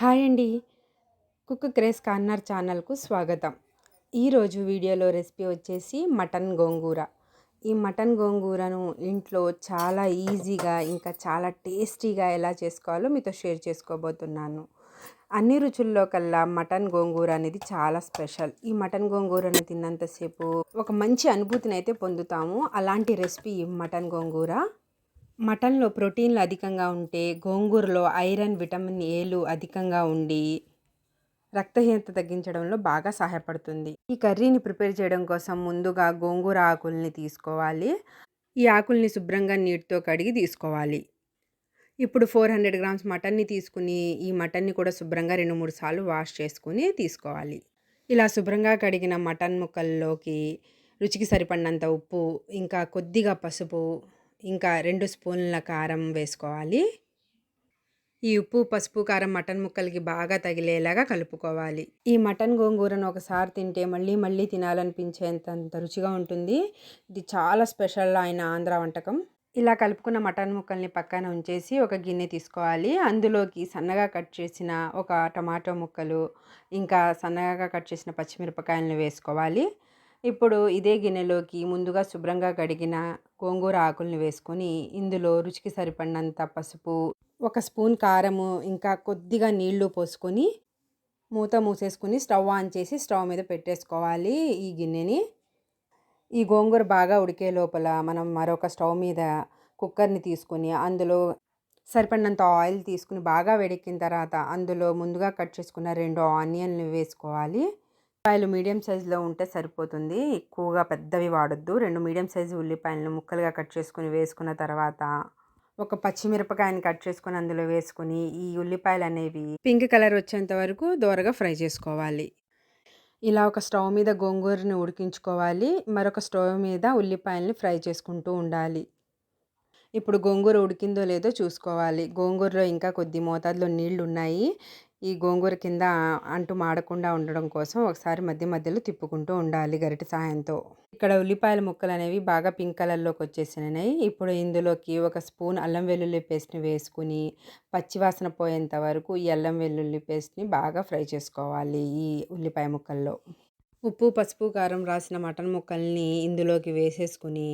Hi అండి. Cook craze corner ఛానల్కు స్వాగతం. ఈరోజు వీడియోలో రెసిపీ వచ్చేసి మటన్ గోంగూర. ఈ మటన్ గోంగూరను ఇంట్లో చాలా ఈజీగా ఇంకా చాలా టేస్టీగా ఎలా చేసుకోవాలో మీతో షేర్ చేసుకోబోతున్నాను. అన్ని రుచుల్లో కల్లా మటన్ గోంగూర అనేది చాలా స్పెషల్. ఈ మటన్ గోంగూరను తిన్నంతసేపు ఒక మంచి అనుభూతిని అయితే పొందుతాము. అలాంటి రెసిపీ మటన్ గోంగూర మటన్లో ప్రోటీన్లు అధికంగా ఉంటే గోంగూరలో ఐరన్ విటమిన్ ఏలు అధికంగా ఉండి రక్తహీనత తగ్గించడంలో బాగా సహాయపడుతుంది. ఈ కర్రీని ప్రిపేర్ చేయడం కోసం ముందుగా గోంగూర ఆకుల్ని తీసుకోవాలి. ఈ ఆకుల్ని శుభ్రంగా నీటితో కడిగి తీసుకోవాలి. ఇప్పుడు ఫోర్ హండ్రెడ్ గ్రామ్స్ మటన్ని తీసుకుని ఈ మటన్ని కూడా శుభ్రంగా రెండు మూడు సార్లు వాష్ చేసుకుని తీసుకోవాలి. ఇలా శుభ్రంగా కడిగిన మటన్ ముక్కల్లోకి రుచికి సరిపడినంత ఉప్పు ఇంకా కొద్దిగా పసుపు ఇంకా రెండు స్పూన్ల కారం వేసుకోవాలి. ఈ ఉప్పు పసుపు కారం మటన్ ముక్కలకి బాగా తగిలేలాగా కలుపుకోవాలి. ఈ మటన్ గోంగూరను ఒకసారి తింటే మళ్ళీ మళ్ళీ తినాలనిపించేంత రుచిగా ఉంటుంది. ఇది చాలా స్పెషల్ అయిన ఆంధ్ర వంటకం. ఇలా కలుపుకున్న మటన్ ముక్కల్ని పక్కన ఉంచేసి ఒక గిన్నె తీసుకోవాలి. అందులోకి సన్నగా కట్ చేసిన ఒక టమాటో ముక్కలు ఇంకా సన్నగా కట్ చేసిన పచ్చిమిరపకాయలను వేసుకోవాలి. ఇప్పుడు ఇదే గిన్నెలోకి ముందుగా శుభ్రంగా కడిగిన గోంగూర ఆకుల్ని వేసుకొని ఇందులో రుచికి సరిపడినంత పసుపు ఒక స్పూన్ కారము ఇంకా కొద్దిగా నీళ్ళు పోసుకొని మూత మూసేసుకుని స్టవ్ ఆన్ చేసి స్టవ్ మీద పెట్టేసుకోవాలి ఈ గిన్నెని. ఈ గోంగూర బాగా ఉడికే లోపల మనం మరొక స్టవ్ మీద కుక్కర్ని తీసుకుని అందులో సరిపడినంత ఆయిల్ తీసుకుని బాగా వేడెక్కిన తర్వాత అందులో ముందుగా కట్ చేసుకున్న రెండు ఆనియన్లు వేసుకోవాలి. ఉల్లిపాయలు మీడియం సైజులో ఉంటే సరిపోతుంది. ఎక్కువగా పెద్దవి వాడొద్దు. రెండు మీడియం సైజు ఉల్లిపాయలను ముక్కలుగా కట్ చేసుకుని వేసుకున్న తర్వాత ఒక పచ్చిమిరపకాయని కట్ చేసుకొని అందులో వేసుకుని ఈ ఉల్లిపాయలు అనేవి పింక్ కలర్ వచ్చేంత వరకు దోరగా ఫ్రై చేసుకోవాలి. ఇలా ఒక స్టవ్ మీద గోంగూరని ఉడికించుకోవాలి. మరొక స్టవ్ మీద ఉల్లిపాయల్ని ఫ్రై చేసుకుంటూ ఉండాలి. ఇప్పుడు గోంగూర ఉడికిందో లేదో చూసుకోవాలి. గోంగూరలో ఇంకా కొద్ది మోతాదులో నీళ్ళు ఉన్నాయి ఈ గోంగూర కింద అంటు మాడకుండా ఉండడం కోసం ఒకసారి మధ్య మధ్యలో తిప్పుకుంటూ ఉండాలి గరిటె సహాయంతో. ఇక్కడ ఉల్లిపాయల ముక్కలు అనేవి బాగా పింక్ కలర్లోకి వచ్చేసినాయి ఇప్పుడు ఇందులోకి ఒక స్పూన్ అల్లం వెల్లుల్లి పేస్ట్ని వేసుకుని పచ్చివాసన పోయేంత వరకు ఈ అల్లం వెల్లుల్లి పేస్ట్ని బాగా ఫ్రై చేసుకోవాలి ఈ ఉల్లిపాయ ముక్కల్లో. ఉప్పు పసుపు కారం రాసిన మటన్ ముక్కల్ని ఇందులోకి వేసేసుకుని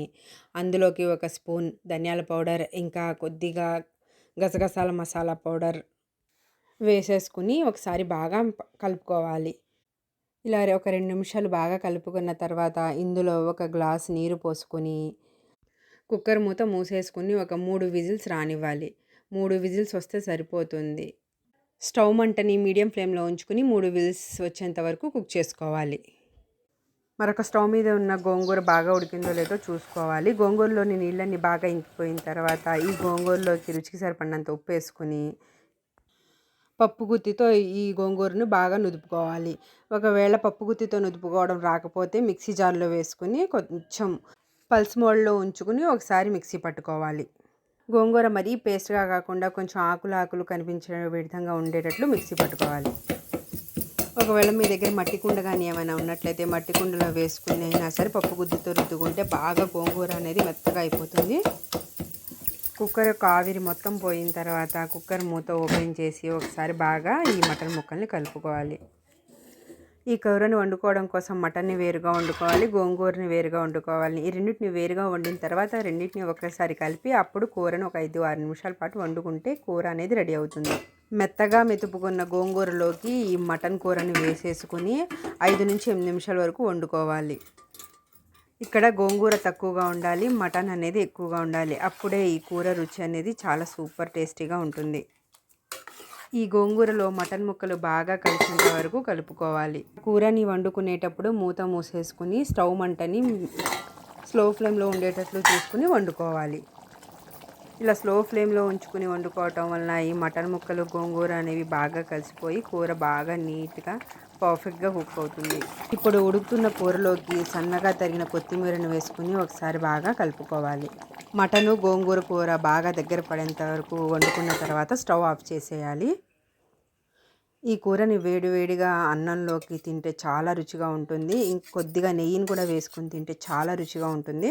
అందులోకి ఒక స్పూన్ ధనియాల పౌడర్ ఇంకా కొద్దిగా గసగసాల మసాలా పౌడర్ వేసేసుకుని ఒకసారి బాగా కలుపుకోవాలి. ఇలా ఒక రెండు నిమిషాలు బాగా కలుపుకున్న తర్వాత ఇందులో ఒక గ్లాస్ నీరు పోసుకొని కుక్కర్ మూత మూసేసుకుని ఒక మూడు విజిల్స్ రానివ్వాలి. మూడు విజిల్స్ వస్తే సరిపోతుంది. స్టవ్ మంటని మీడియం ఫ్లేమ్లో ఉంచుకుని మూడు విజిల్స్ వచ్చేంత వరకు కుక్ చేసుకోవాలి. మరొక స్టవ్ మీద ఉన్న గోంగూర బాగా ఉడికిందో లేదో చూసుకోవాలి. గోంగూరలోని నీళ్ళన్నీ బాగా ఇంకిపోయిన తర్వాత ఈ గోంగూరలోకి రుచికి సరిపడినంత ఉప్పు వేసుకుని పప్పు గుత్తితో ఈ గోంగూరను బాగా నుదుపుకోవాలి. ఒకవేళ పప్పు గుత్తితో నుదుపుకోవడం రాకపోతే మిక్సీ జార్లో వేసుకుని కొంచెం పల్స్ మోడ్లో ఉంచుకుని ఒకసారి మిక్సీ పట్టుకోవాలి. గోంగూర మరీ పేస్ట్గా కాకుండా కొంచెం ఆకులు ఆకులు కనిపించే విధంగా ఉండేటట్లు మిక్సీ పట్టుకోవాలి. ఒకవేళ మీ దగ్గర మట్టి కుండ కానీ ఏమైనా ఉన్నట్లయితే మట్టి కుండలో వేసుకుని అయినా సరే పప్పు గుద్దుతో రుద్దుకుంటే బాగా గోంగూర అనేది మెత్తగా అయిపోతుంది. కుక్కర్ యొక్క ఆవిరి మొత్తం పోయిన తర్వాత కుక్కర్ మూత ఓపెన్ చేసి ఒకసారి బాగా ఈ మటన్ ముక్కల్ని కలుపుకోవాలి. ఈ కూరని వండుకోవడం కోసం మటన్ని వేరుగా వండుకోవాలి గోంగూరని వేరుగా వండుకోవాలి. ఈ రెండింటిని వేరుగా వండిన తర్వాత రెండింటిని ఒకేసారి కలిపి అప్పుడు కూరను ఒక ఐదు ఆరు నిమిషాల పాటు వండుకుంటే కూర అనేది రెడీ అవుతుంది. మెత్తగా మెతుపుకున్న గోంగూరలోకి ఈ మటన్ కూరని వేసేసుకుని ఐదు నుంచి ఎనిమిది నిమిషాల వరకు వండుకోవాలి. ఇక్కడ గోంగూర తక్కువగా ఉండాలి మటన్ అనేది ఎక్కువగా ఉండాలి. అప్పుడే ఈ కూర రుచి అనేది చాలా సూపర్ టేస్టీగా ఉంటుంది. ఈ గోంగూరలో మటన్ ముక్కలు బాగా కలిసినంత వరకు కలుపుకోవాలి. కూరని వండుకునేటప్పుడు మూత మూసేసుకుని స్టవ్ మంటని స్లో ఫ్లేమ్లో ఉండేటట్లు చూసుకుని వండుకోవాలి. ఇలా స్లో ఫ్లేమ్లో ఉంచుకుని వండుకోవటం వలన ఈ మటన్ ముక్కలు గోంగూర అనేవి బాగా కలిసిపోయి కూర బాగా నీట్గా పర్ఫెక్ట్గా కుక్ అవుతుంది. ఇప్పుడు ఉడుకుతున్న కూరలోకి సన్నగా తరిగిన కొత్తిమీరను వేసుకుని ఒకసారి బాగా కలుపుకోవాలి. మటను గోంగూర కూర బాగా దగ్గర పడేంత వరకు వండుకున్న తర్వాత స్టవ్ ఆఫ్ చేసేయాలి. ఈ కూరని వేడివేడిగా అన్నంలోకి తింటే చాలా రుచిగా ఉంటుంది. ఇంకొద్దిగా నెయ్యిని కూడా వేసుకుని తింటే చాలా రుచిగా ఉంటుంది.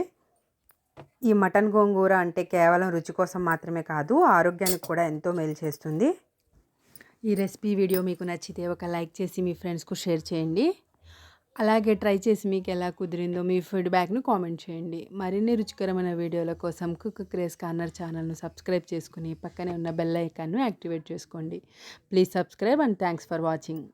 ఈ మటన్ గోంగూర అంటే కేవలం రుచి కోసం మాత్రమే కాదు ఆరోగ్యానికి కూడా ఎంతో మేలు చేస్తుంది. ఈ రెసిపీ వీడియో మీకు నచ్చితే ఒక లైక్ చేసి మీ ఫ్రెండ్స్కు షేర్ చేయండి. అలాగే ట్రై చేసి మీకు ఎలా కుదిరిందో మీ ఫీడ్బ్యాక్ను కామెంట్ చేయండి. మరిన్ని రుచికరమైన వీడియోల కోసం కుక్ క్రేజ్ కార్నర్ ఛానల్ను సబ్స్క్రైబ్ చేసుకుని పక్కనే ఉన్న బెల్ ఐకాన్ను యాక్టివేట్ చేసుకోండి. Please subscribe and thanks for watching.